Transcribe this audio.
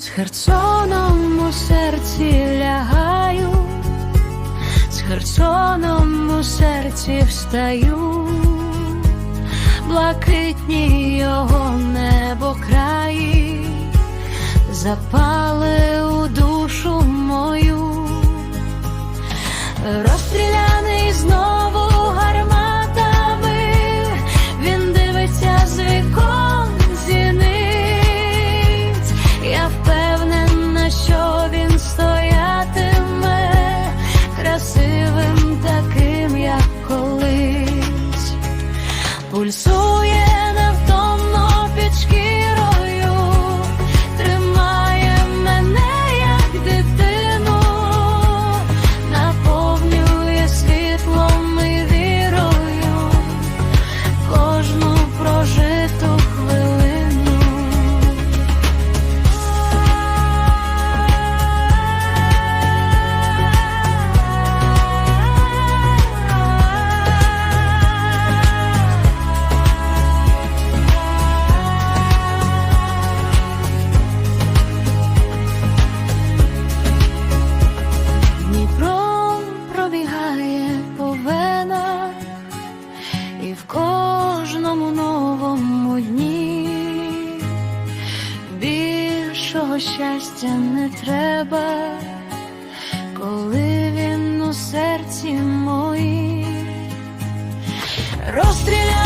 з Херсоном у серці лягаю, з Херсоном у серці встаю, блакитні його небо краї, запали пульсує кожному новому дні більшого щастя не треба, коли він у серці моїй розстріляє.